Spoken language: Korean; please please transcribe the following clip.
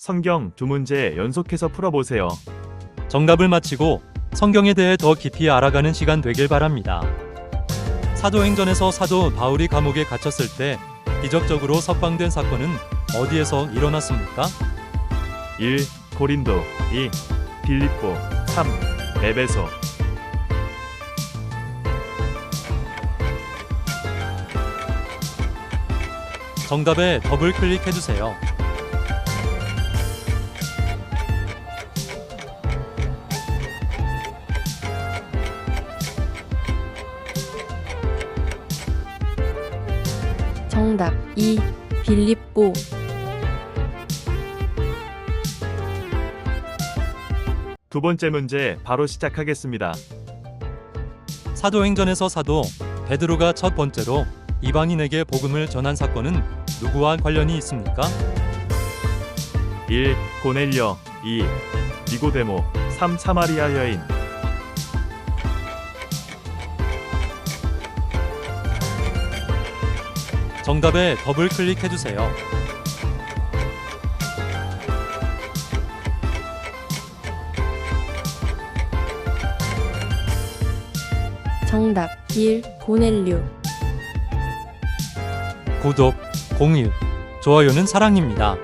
성경 두 문제 연속해서 풀어보세요. 정답을 맞히고 성경에 대해 더 깊이 알아가는 시간 되길 바랍니다. 사도행전에서 사도 바울이 감옥에 갇혔을 때 기적적으로 석방된 사건은 어디에서 일어났습니까? 1. 고린도 2. 빌립보 3. 에베소 정답에 더블 클릭해 주세요. 정답 2. 빌립보 두 번째 문제 바로 시작하겠습니다. 사도행전에서 사도 베드로가 첫 번째로 이방인에게 복음을 전한 사건은 누구와 관련이 있습니까? 1. 고넬려 2. 니고데모 3. 사마리아 여인 정답에 더블 클릭해 주세요. 정답 1. 고넬류 구독, 공유, 좋아요는 사랑입니다.